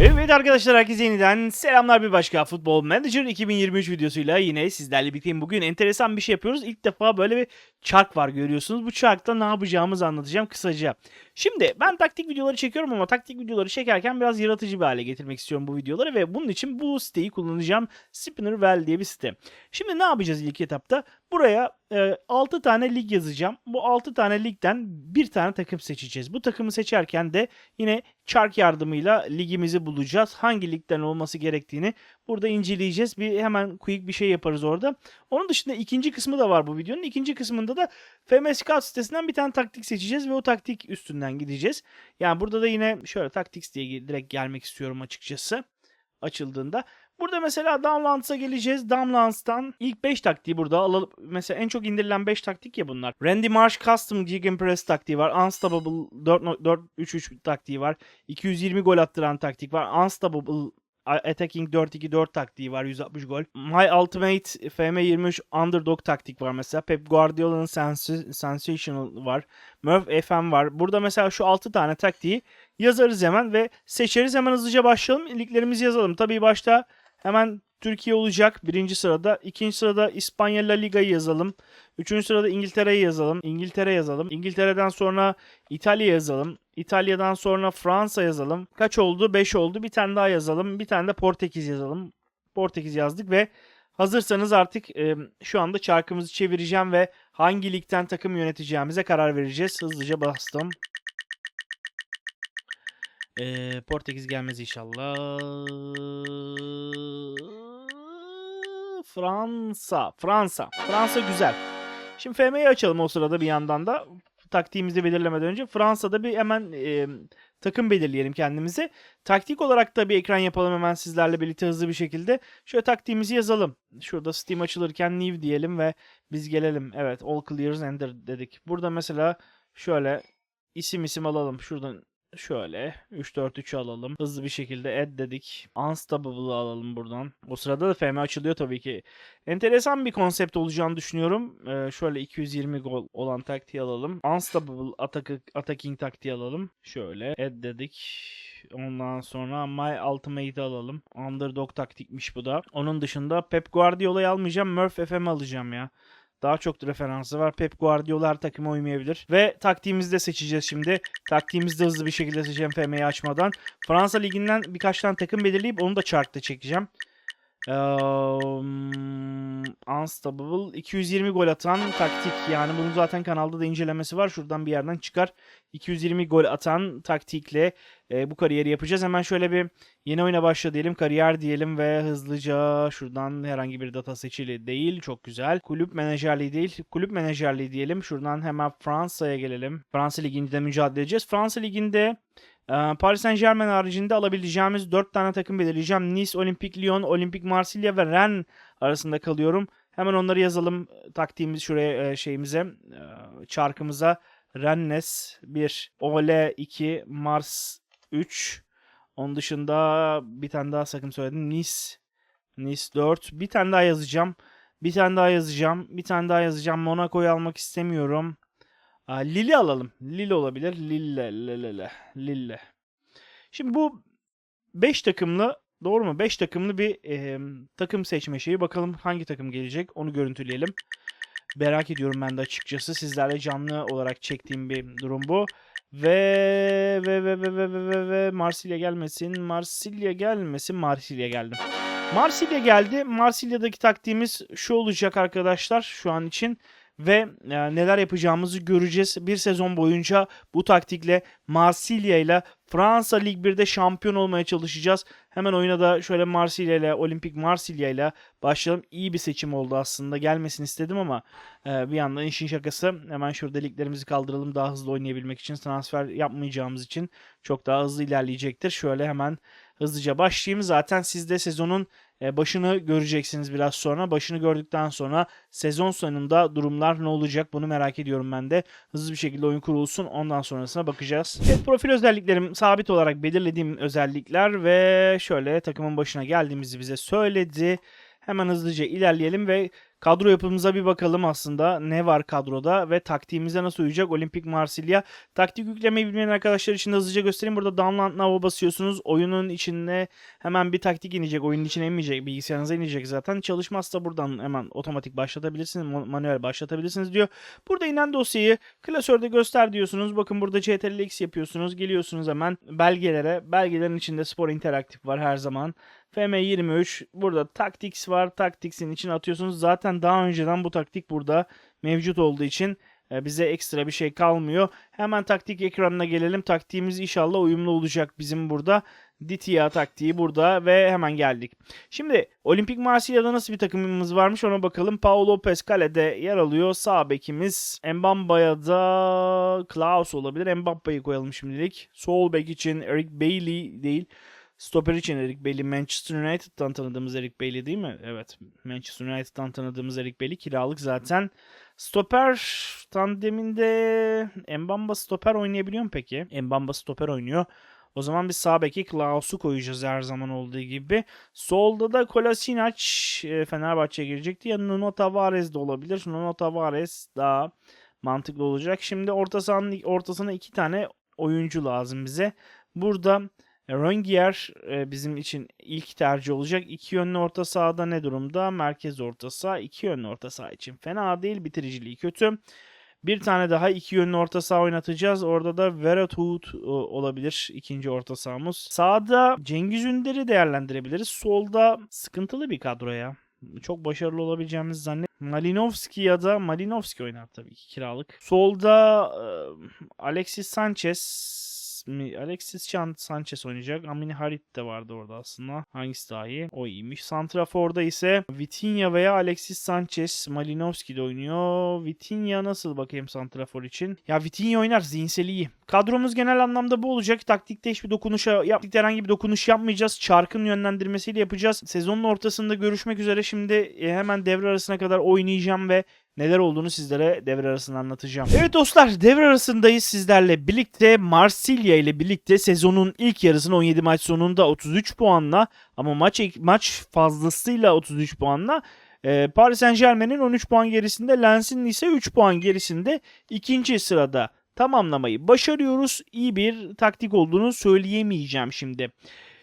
Evet arkadaşlar herkese yeniden selamlar bir başka Futbol Manager 2023 videosuyla yine sizlerle birlikteyim. Bugün enteresan bir şey yapıyoruz. İlk defa böyle bir çark var görüyorsunuz. Bu çarkta ne yapacağımızı anlatacağım kısaca. Şimdi ben taktik videoları çekiyorum ama taktik videoları çekerken biraz yaratıcı bir hale getirmek istiyorum bu videoları ve bunun için bu siteyi kullanacağım. Spinnerwell diye bir site. Şimdi ne yapacağız ilk etapta? Buraya e, 6 tane lig yazacağım. Bu 6 tane ligden bir tane takım seçeceğiz. Bu takımı seçerken de yine çark yardımıyla ligimizi bulacağız. Hangi ligden olması gerektiğini burada inceleyeceğiz. Bir hemen quick bir şey yaparız orada. Onun dışında ikinci kısmı da var bu videonun. İkinci kısmında da FM Scout sitesinden bir tane taktik seçeceğiz ve o taktik üstünden gideceğiz. Yani burada da yine şöyle Tactics diye direkt gelmek istiyorum açıkçası açıldığında. Burada mesela Downlands'a geleceğiz. Downlands'tan ilk 5 taktiği burada alalım. Mesela en çok indirilen 5 taktik ya bunlar. Randy Marsh Custom Gegenpress taktiği var. Unstoppable 4-3-3 taktiği var. 220 gol attıran taktik var. Unstoppable Attacking 4-2-4 taktiği var 160 gol. My Ultimate FM23 Underdog taktik var mesela. Pep Guardiola'nın Sens- Sensational var. Murph FM var. Burada mesela şu 6 tane taktiği yazarız hemen ve seçeriz. Hemen hızlıca başlayalım. Liglerimizi yazalım. Tabii başta hemen Türkiye olacak birinci sırada. ikinci sırada İspanya La Liga'yı yazalım. Üçüncü sırada İngiltere'yi yazalım. İngiltere yazalım. İngiltere'den sonra İtalya yazalım. İtalya'dan sonra Fransa yazalım. Kaç oldu? 5 oldu. Bir tane daha yazalım. Bir tane de Portekiz yazalım. Portekiz yazdık ve hazırsanız artık e, şu anda çarkımızı çevireceğim ve hangi ligden takım yöneteceğimize karar vereceğiz. Hızlıca bastım. E, Portekiz gelmez inşallah. Fransa. Fransa. Fransa güzel. Şimdi FM'yi açalım o sırada bir yandan da. Taktiğimizi belirlemeden önce Fransa'da bir hemen e, takım belirleyelim kendimize. Taktik olarak da bir ekran yapalım hemen sizlerle birlikte hızlı bir şekilde. Şöyle taktiğimizi yazalım. Şurada Steam açılırken new diyelim ve biz gelelim. Evet all clears enter dedik. Burada mesela şöyle isim isim alalım. Şuradan Şöyle 3-4-3 alalım. Hızlı bir şekilde add dedik. Unstoppable'ı alalım buradan. O sırada da FM açılıyor tabii ki. Enteresan bir konsept olacağını düşünüyorum. Ee, şöyle 220 gol olan taktiği alalım. Unstoppable attack attacking taktiği alalım. Şöyle add dedik. Ondan sonra My Ultimate'i alalım. Underdog taktikmiş bu da. Onun dışında Pep Guardiola'yı almayacağım. Murph FM alacağım ya. Daha çok referansı var. Pep Guardiola takıma uymayabilir. Ve taktiğimizi de seçeceğiz şimdi. Taktiğimizi de hızlı bir şekilde seçeceğim FM'yi açmadan. Fransa Ligi'nden birkaç tane takım belirleyip onu da chart'ta çekeceğim. Um, unstoppable. 220 gol atan taktik. Yani bunun zaten kanalda da incelemesi var. Şuradan bir yerden çıkar. 220 gol atan taktikle e, bu kariyeri yapacağız. Hemen şöyle bir yeni oyuna başla diyelim. Kariyer diyelim ve hızlıca şuradan herhangi bir data seçili değil. Çok güzel. Kulüp menajerliği değil kulüp menajerliği diyelim. Şuradan hemen Fransa'ya gelelim. Fransa Ligi'nde mücadele edeceğiz. Fransa Ligi'nde Paris Saint Germain haricinde alabileceğimiz 4 tane takım belirleyeceğim. Nice, Olympique Lyon, Olympique Marsilya ve Rennes arasında kalıyorum. Hemen onları yazalım taktiğimiz şuraya e, şeyimize, e, çarkımıza. Rennes 1, Ole 2, Mars 3. Onun dışında bir tane daha sakın söyledim. Nice, Nice 4. Bir tane daha yazacağım. Bir tane daha yazacağım. Bir tane daha yazacağım. Monaco'yu almak istemiyorum. Lille alalım. Lille olabilir. Lille, Lille, Lille. Şimdi bu 5 takımlı doğru mu? 5 takımlı bir e, takım seçme şeyi. Bakalım hangi takım gelecek onu görüntüleyelim. Merak ediyorum ben de açıkçası. Sizlerle canlı olarak çektiğim bir durum bu. Ve ve ve ve ve ve ve, ve Marsilya gelmesin. Marsilya gelmesin. Marsilya geldi. Marsilya geldi. Marsilya'daki taktiğimiz şu olacak arkadaşlar şu an için ve e, neler yapacağımızı göreceğiz. Bir sezon boyunca bu taktikle Marsilya ile Fransa Lig 1'de şampiyon olmaya çalışacağız. Hemen oyuna da şöyle Marsilya ile Olimpik Marsilya ile başlayalım. İyi bir seçim oldu aslında. Gelmesini istedim ama e, bir yandan işin şakası. Hemen şurada liglerimizi kaldıralım daha hızlı oynayabilmek için. Transfer yapmayacağımız için çok daha hızlı ilerleyecektir. Şöyle hemen hızlıca başlayayım. Zaten siz de sezonun başını göreceksiniz biraz sonra. Başını gördükten sonra sezon sonunda durumlar ne olacak bunu merak ediyorum ben de. Hızlı bir şekilde oyun kurulsun ondan sonrasına bakacağız. Evet profil özelliklerim sabit olarak belirlediğim özellikler ve şöyle takımın başına geldiğimizi bize söyledi. Hemen hızlıca ilerleyelim ve kadro yapımıza bir bakalım aslında. Ne var kadroda ve taktiğimize nasıl uyacak Olimpik Marsilya. Taktik yüklemeyi bilmeyen arkadaşlar için de hızlıca göstereyim. Burada download now'a basıyorsunuz. Oyunun içine hemen bir taktik inecek. Oyunun içine inmeyecek. Bilgisayarınıza inecek zaten. Çalışmazsa buradan hemen otomatik başlatabilirsiniz. ma- Manuel başlatabilirsiniz diyor. Burada inen dosyayı klasörde göster diyorsunuz. Bakın burada CTRL-X yapıyorsunuz. Geliyorsunuz hemen belgelere. Belgelerin içinde Spor Interaktif var her zaman. FM23 burada Tactics var. Tactics'in içine atıyorsunuz. Zaten daha önceden bu taktik burada mevcut olduğu için e, bize ekstra bir şey kalmıyor. Hemen taktik ekranına gelelim. Taktiğimiz inşallah uyumlu olacak bizim burada. DTA taktiği burada ve hemen geldik. Şimdi Olimpik Marsilya'da nasıl bir takımımız varmış ona bakalım. Paul Lopez kalede yer alıyor. Sağ bekimiz Mbamba'ya da Klaus olabilir. Mbappe'yi koyalım şimdilik. Sol bek için Eric Bailey değil. Stoper için Eric Bailey Manchester United'dan tanıdığımız Eric Bailey değil mi? Evet. Manchester United'dan tanıdığımız Eric Bailey kiralık zaten. Stoper tandeminde Mbamba stoper oynayabiliyor mu peki? Mbamba stoper oynuyor. O zaman bir sağ beki Klaus'u koyacağız her zaman olduğu gibi. Solda da Kolasinac e, Fenerbahçe'ye girecekti. Ya Nuno Tavares de olabilir. Nuno Tavares daha mantıklı olacak. Şimdi orta sahanın ortasına iki tane oyuncu lazım bize. Burada Rongier e, bizim için ilk tercih olacak. İki yönlü orta sahada ne durumda? Merkez orta saha. iki yönlü orta saha için fena değil. Bitiriciliği kötü. Bir tane daha iki yönlü orta saha oynatacağız. Orada da Veratut olabilir ikinci orta sahamız. Sağda Cengiz Ünder'i değerlendirebiliriz. Solda sıkıntılı bir kadroya. Çok başarılı olabileceğimizi zannet. Malinovski ya da Malinovski oynar tabii ki kiralık. Solda e, Alexis Sanchez mi? Alexis Sanchez oynayacak. Amini Harit de vardı orada aslında. Hangisi daha iyi? O iyiymiş. Santrafor'da ise Vitinha veya Alexis Sanchez Malinovski de oynuyor. Vitinha nasıl bakayım Santrafor için? Ya Vitinha oynar. Zihinsel iyi. Kadromuz genel anlamda bu olacak. Taktikte hiçbir dokunuş yaptıkta herhangi bir dokunuş yapmayacağız. Çarkın yönlendirmesiyle yapacağız. Sezonun ortasında görüşmek üzere. Şimdi e, hemen devre arasına kadar oynayacağım ve neler olduğunu sizlere devre arasında anlatacağım. Evet dostlar devre arasındayız sizlerle birlikte Marsilya ile birlikte sezonun ilk yarısını 17 maç sonunda 33 puanla ama maç maç fazlasıyla 33 puanla e, Paris Saint Germain'in 13 puan gerisinde Lens'in ise 3 puan gerisinde ikinci sırada tamamlamayı başarıyoruz. İyi bir taktik olduğunu söyleyemeyeceğim şimdi.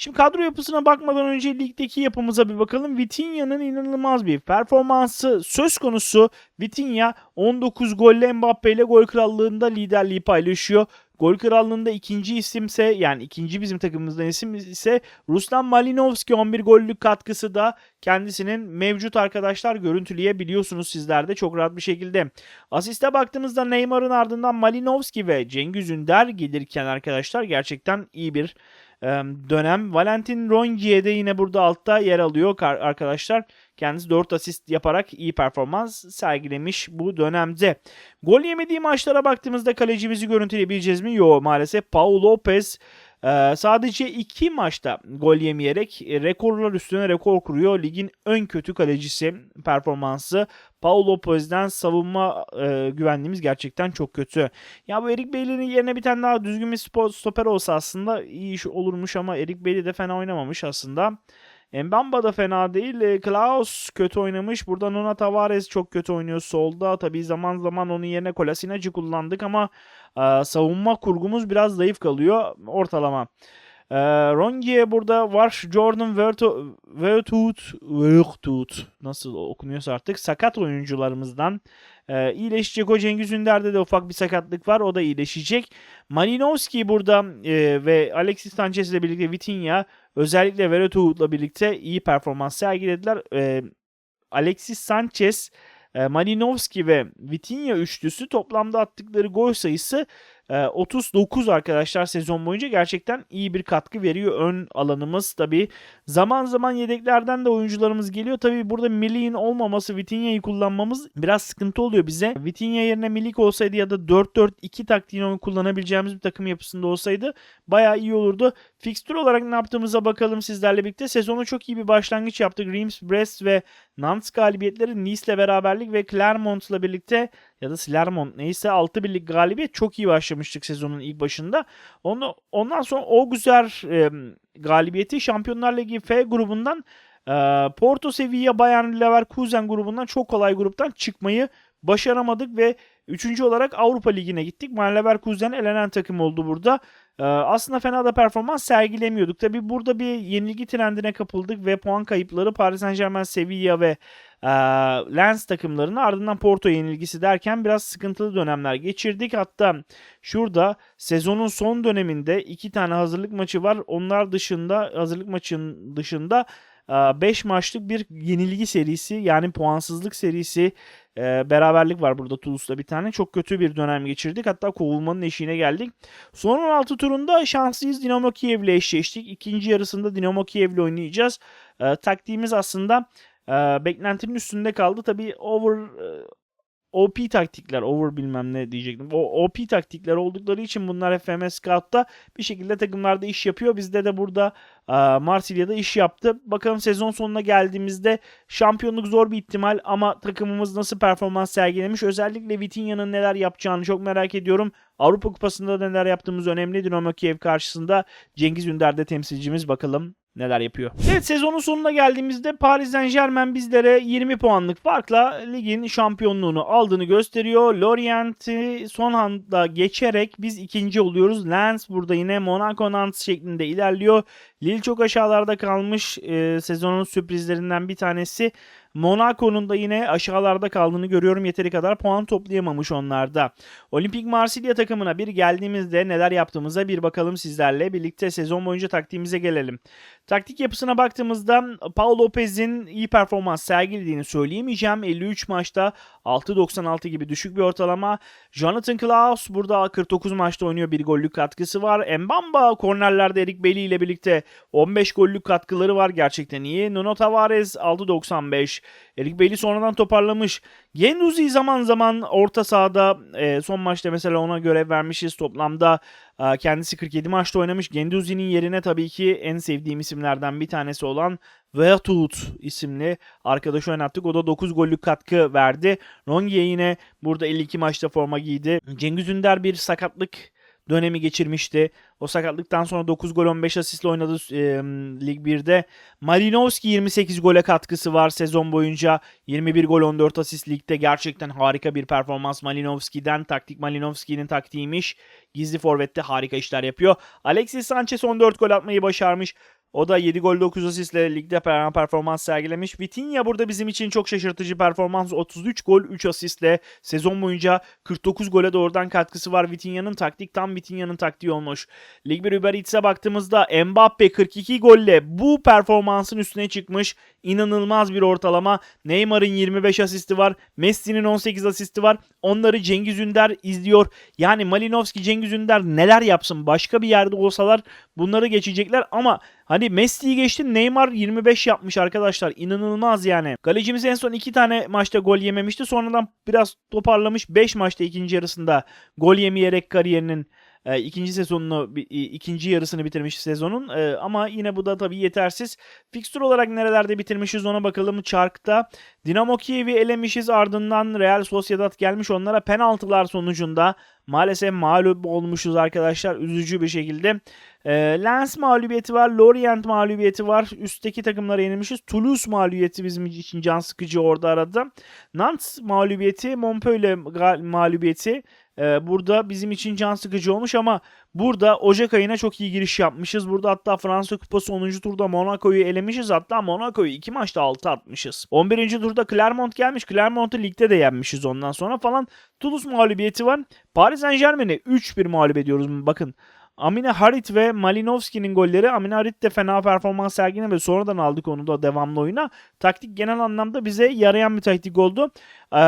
Şimdi kadro yapısına bakmadan önce ligdeki yapımıza bir bakalım. Vitinha'nın inanılmaz bir performansı söz konusu. Vitinha 19 golle Mbappe ile gol krallığında liderliği paylaşıyor. Gol krallığında ikinci isimse yani ikinci bizim takımımızdan isim ise Ruslan Malinovski 11 gollük katkısı da kendisinin mevcut arkadaşlar görüntüleyebiliyorsunuz sizler de çok rahat bir şekilde. Asiste baktığımızda Neymar'ın ardından Malinovski ve Cengiz Ünder gelirken arkadaşlar gerçekten iyi bir dönem. Valentin Rongier de yine burada altta yer alıyor arkadaşlar. Kendisi 4 asist yaparak iyi performans sergilemiş bu dönemde. Gol yemediği maçlara baktığımızda kalecimizi görüntüleyebileceğiz mi? Yok maalesef. Paul Lopez ee, sadece iki maçta gol yemeyerek e, rekorlar üstüne rekor kuruyor. Ligin en kötü kalecisi performansı. Paul Lopez'den savunma e, güvenliğimiz gerçekten çok kötü. Ya bu Erik Bailey'nin yerine bir tane daha düzgün bir stoper olsa aslında iyi iş olurmuş ama Erik Bailey de fena oynamamış aslında. Mbamba da fena değil. E, Klaus kötü oynamış. Burada Nuna Tavares çok kötü oynuyor solda. Tabii zaman zaman onun yerine Kolasinacı kullandık ama e, savunma kurgumuz biraz zayıf kalıyor. Ortalama. E, Rongier burada var. Jordan Vertut Vertut nasıl okunuyorsa artık sakat oyuncularımızdan. E, iyileşecek o Cengiz Ünder'de de ufak bir sakatlık var. O da iyileşecek. Malinowski burada e, ve Alexis Sanchez ile birlikte Vitinha özellikle Vertut'la birlikte iyi performans sergilediler. E, Alexis Sanchez Malinowski ve Vitinha üçlüsü toplamda attıkları gol sayısı 39 ee, arkadaşlar sezon boyunca gerçekten iyi bir katkı veriyor ön alanımız tabi. Zaman zaman yedeklerden de oyuncularımız geliyor. Tabi burada Milik'in olmaması Vitinha'yı kullanmamız biraz sıkıntı oluyor bize. Vitinha yerine Milik olsaydı ya da 4-4-2 taktiğini kullanabileceğimiz bir takım yapısında olsaydı baya iyi olurdu. Fikstür olarak ne yaptığımıza bakalım sizlerle birlikte. Sezonu çok iyi bir başlangıç yaptık. Reims, Brest ve Nantes galibiyetleri Nice'le beraberlik ve Clermont'la birlikte ya da Slermont neyse 6 birlik galibiyet çok iyi başlamıştık sezonun ilk başında. Onu, ondan sonra o güzel e, galibiyeti Şampiyonlar Ligi F grubundan Ee, Porto Sevilla Bayern Leverkusen grubundan çok kolay gruptan çıkmayı başaramadık ve üçüncü olarak Avrupa Ligi'ne gittik. Bayern Leverkusen elenen takım oldu burada. Ee, aslında fena da performans sergilemiyorduk. Tabi burada bir yenilgi trendine kapıldık ve puan kayıpları Paris Saint Germain, Sevilla ve e, Lens takımlarının ardından Porto yenilgisi derken biraz sıkıntılı dönemler geçirdik. Hatta şurada sezonun son döneminde iki tane hazırlık maçı var. Onlar dışında hazırlık maçın dışında 5 maçlık bir yenilgi serisi yani puansızlık serisi e, beraberlik var burada Toulouse'da bir tane. Çok kötü bir dönem geçirdik. Hatta kovulmanın eşiğine geldik. Son 16 turunda şanslıyız. Dinamo Kiev'le eşleştik. İkinci yarısında Dinamo Kiev'le oynayacağız. E, taktiğimiz aslında e, beklentinin üstünde kaldı. Tabii over e, OP taktikler, over bilmem ne diyecektim. O OP taktikler oldukları için bunlar FMS Scout'ta bir şekilde takımlarda iş yapıyor. Bizde de burada e, Marsilya'da iş yaptı. Bakalım sezon sonuna geldiğimizde şampiyonluk zor bir ihtimal ama takımımız nasıl performans sergilemiş. Özellikle Vitinha'nın neler yapacağını çok merak ediyorum. Avrupa Kupası'nda neler yaptığımız önemli. Dinamo Kiev karşısında Cengiz Ünder'de temsilcimiz bakalım neler yapıyor. Evet sezonun sonuna geldiğimizde Paris Saint Germain bizlere 20 puanlık farkla ligin şampiyonluğunu aldığını gösteriyor. Lorient'i son anda geçerek biz ikinci oluyoruz. Lens burada yine Monaco Nantes şeklinde ilerliyor. Lille çok aşağılarda kalmış. Ee, sezonun sürprizlerinden bir tanesi. Monaco'nun da yine aşağılarda kaldığını görüyorum. Yeteri kadar puan toplayamamış onlarda. Olimpik Marsilya takımına bir geldiğimizde neler yaptığımıza bir bakalım sizlerle. Birlikte sezon boyunca taktiğimize gelelim. Taktik yapısına baktığımızda Paul Lopez'in iyi performans sergilediğini söyleyemeyeceğim. 53 maçta 6.96 gibi düşük bir ortalama. Jonathan Klaus burada 49 maçta oynuyor. Bir gollük katkısı var. Mbamba kornerlerde Erik Bailey ile birlikte 15 gollük katkıları var. Gerçekten iyi. Nuno Tavares 6.95. Erik Bailey sonradan toparlamış. Genduzi zaman zaman orta sahada e, son maçta mesela ona görev vermişiz. Toplamda kendisi 47 maçta oynamış. Genduzi'nin yerine tabii ki en sevdiğim isimlerden bir tanesi olan Vertut isimli arkadaşı oynattık. O da 9 gollük katkı verdi. Rongier yine burada 52 maçta forma giydi. Cengiz Ünder bir sakatlık dönemi geçirmişti. O sakatlıktan sonra 9 gol 15 asistle oynadı e, Lig 1'de. Malinowski 28 gole katkısı var sezon boyunca. 21 gol 14 asist ligde gerçekten harika bir performans Malinowski'den. Taktik Malinowski'nin taktiğiymiş. Gizli forvette harika işler yapıyor. Alexis Sanchez 14 gol atmayı başarmış. O da 7 gol 9 asistle ligde performans sergilemiş. Vitinha burada bizim için çok şaşırtıcı performans. 33 gol 3 asistle sezon boyunca 49 gole doğrudan katkısı var. Vitinha'nın taktik tam Vitinha'nın taktiği olmuş. Lig 1 Uber Eats'e baktığımızda Mbappe 42 golle bu performansın üstüne çıkmış. İnanılmaz bir ortalama. Neymar'ın 25 asisti var. Messi'nin 18 asisti var. Onları Cengiz Ünder izliyor. Yani Malinowski, Cengiz Ünder neler yapsın? Başka bir yerde olsalar bunları geçecekler ama Hani Messi'yi geçti Neymar 25 yapmış arkadaşlar. İnanılmaz yani. Kalecimiz en son 2 tane maçta gol yememişti. Sonradan biraz toparlamış. 5 maçta ikinci yarısında gol yemeyerek kariyerinin e, ikinci sezonunu ikinci yarısını bitirmiş sezonun e, ama yine bu da tabii yetersiz. Fikstür olarak nerelerde bitirmişiz ona bakalım. Çark'ta Dinamo Kiev'i elemişiz ardından Real Sociedad gelmiş onlara penaltılar sonucunda maalesef mağlup olmuşuz arkadaşlar üzücü bir şekilde. E, Lens mağlubiyeti var, Lorient mağlubiyeti var. Üstteki takımlara yenilmişiz. Toulouse mağlubiyeti bizim için can sıkıcı orada arada. Nantes mağlubiyeti, Montpellier mağlubiyeti e, burada bizim için can sıkıcı olmuş ama burada Ocak ayına çok iyi giriş yapmışız. Burada hatta Fransa Kupası 10. turda Monaco'yu elemişiz. Hatta Monaco'yu 2 maçta 6 atmışız. 11. turda Clermont gelmiş. Clermont'u ligde de yenmişiz ondan sonra falan. Toulouse mağlubiyeti var. Paris Saint Germain'e 3-1 mağlup ediyoruz. Bakın Amine Harit ve Malinovski'nin golleri. Amine Harit de fena performans sergilemedi. Sonradan aldık onu da devamlı oyuna. Taktik genel anlamda bize yarayan bir taktik oldu. Ee,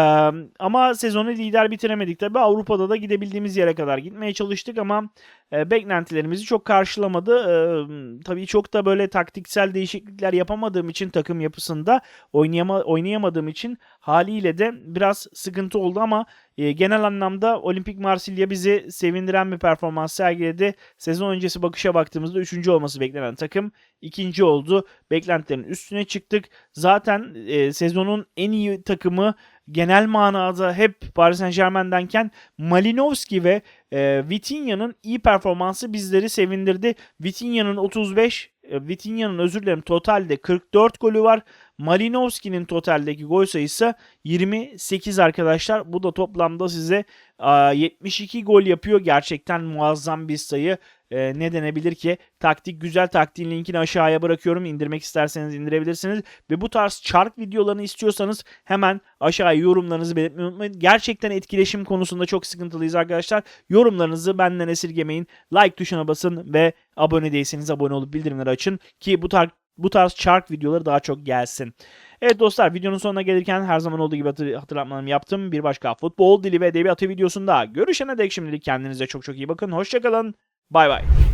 ama sezonu lider bitiremedik tabi. Avrupa'da da gidebildiğimiz yere kadar gitmeye çalıştık ama e, beklentilerimizi çok karşılamadı. E, tabii çok da böyle taktiksel değişiklikler yapamadığım için takım yapısında oynayama, oynayamadığım için haliyle de biraz sıkıntı oldu ama e, genel anlamda Olimpik Marsilya bizi sevindiren bir performans sergiledi. Sezon öncesi bakışa baktığımızda 3. olması beklenen takım ikinci oldu. Beklentilerin üstüne çıktık. Zaten e, sezonun en iyi takımı genel manada hep Paris Saint Germain'denken Malinowski ve e, Vitinha'nın iyi performansı bizleri sevindirdi. Vitinha'nın 35, e, Vitinha'nın özür dilerim totalde 44 golü var. Malinovski'nin totaldeki gol sayısı 28 arkadaşlar. Bu da toplamda size 72 gol yapıyor. Gerçekten muazzam bir sayı. Ee, ne denebilir ki? Taktik güzel. Taktiğin linkini aşağıya bırakıyorum. İndirmek isterseniz indirebilirsiniz. Ve bu tarz çark videolarını istiyorsanız hemen aşağıya yorumlarınızı belirtmeyi unutmayın. Gerçekten etkileşim konusunda çok sıkıntılıyız arkadaşlar. Yorumlarınızı benden esirgemeyin. Like tuşuna basın ve abone değilseniz abone olup bildirimleri açın ki bu tarz bu tarz çark videoları daha çok gelsin. Evet dostlar videonun sonuna gelirken her zaman olduğu gibi hatır- hatırlatmalarımı yaptım. Bir başka futbol dili ve edebiyatı videosunda görüşene dek şimdilik kendinize çok çok iyi bakın. Hoşçakalın. Bay bay.